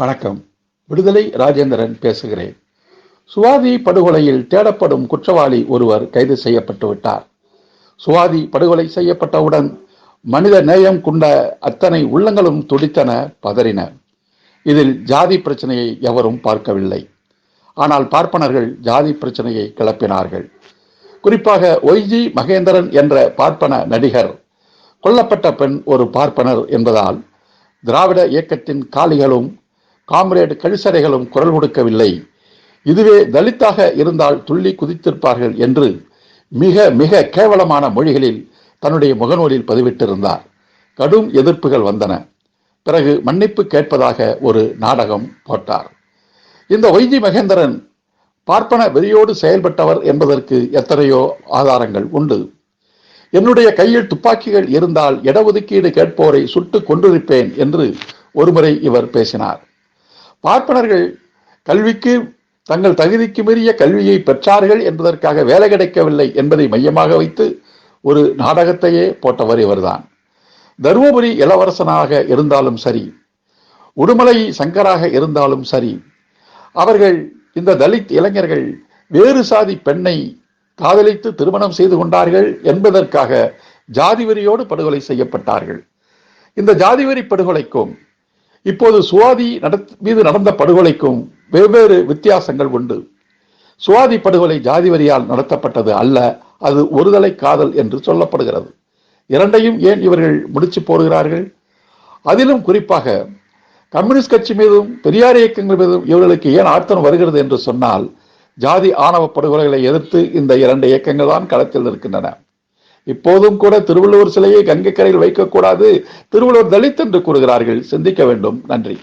வணக்கம். விடுதலை ராஜேந்திரன் பேசுகிறேன். சுவாதி படுகொலையில் தேடப்படும் குற்றவாளி ஒருவர் கைது செய்யப்பட்டு விட்டார் சுவாதி படுகொலை செய்யப்பட்டவுடன் மனித நேயம் கொண்ட அத்தனை உள்ளங்களும் துடித்தன பதறின. இதில் ஜாதி பிரச்சனையை எவரும் பார்க்கவில்லை. ஆனால் பார்ப்பனர்கள் ஜாதி பிரச்சனையை கிளப்பினார்கள். குறிப்பாக ஒய்ஜி மகேந்திரன் என்ற பார்ப்பன நடிகர் கொல்லப்பட்ட பெண் ஒரு பார்ப்பனர் என்பதால் திராவிட இயக்கத்தின் காலிகளும் காம்ரேட் கழிசறைகளும் குரல் கொடுக்கவில்லை. இதுவே தலித்தாக இருந்தால் துள்ளி குதித்திருப்பார்கள் என்று மிக மிக கேவலமான மொழிகளில் தன்னுடைய முகநூலில் பதிவிட்டிருந்தார். கடும் எதிர்ப்புகள் வந்தன. பிறகு மன்னிப்பு கேட்பதாக ஒரு நாடகம் போட்டார். இந்த ஒய்ஜி மகேந்திரன் பார்ப்பன வெறியோடு செயல்பட்டவர் என்பதற்கு எத்தனையோ ஆதாரங்கள் உண்டு. என்னுடைய கையில் துப்பாக்கிகள் இருந்தால் இடஒதுக்கீடு கேட்போரை சுட்டு கொண்டிருப்பேன் என்று ஒருமுறை இவர் பேசினார். பார்ப்பனர்கள் கல்விக்கு தங்கள் தகுதிக்கு மீறிய கல்வியை பெற்றார்கள் என்பதற்காக வேலை கிடைக்கவில்லை என்பதை மையமாக வைத்து ஒரு நாடகத்தையே போட்டவர் இவர்தான். தருமபுரி இளவரசனாக இருந்தாலும் சரி உடுமலை சங்கராக இருந்தாலும் சரி அவர்கள் இந்த தலித் இளைஞர்கள் வேறு சாதி பெண்ணை காதலித்து திருமணம் செய்து கொண்டார்கள் என்பதற்காக ஜாதிவெறியோடு படுகொலை செய்யப்பட்டார்கள். இந்த ஜாதிவெறி படுகொலைக்கும் இப்போது சுவாதி மீது நடந்த படுகொலைக்கும் வெவ்வேறு வித்தியாசங்கள் உண்டு. சுவாதி படுகொலை ஜாதி வரியால் நடத்தப்பட்டது அல்ல அது ஒருதலை காதல் என்று சொல்லப்படுகிறது. இரண்டையும் ஏன் இவர்கள் முடிச்சு போடுகிறார்கள்? அதிலும் குறிப்பாக கம்யூனிஸ்ட் கட்சி மீதும் பெரியார் இயக்கங்கள் மீதும் இவர்களுக்கு ஏன் ஆர்த்தம் வருகிறது என்று சொன்னால் ஜாதி ஆணவ படுகொலைகளை எதிர்த்து இந்த இரண்டு இயக்கங்கள் தான் களத்தில் இருக்கின்றன இப்போதும் கூட திருவள்ளுவர் சிலையை கங்கை கரையில் வைக்கக்கூடாது. திருவள்ளுவர் தலித் என்று கூறுகிறார்கள். சிந்திக்க வேண்டும். நன்றி.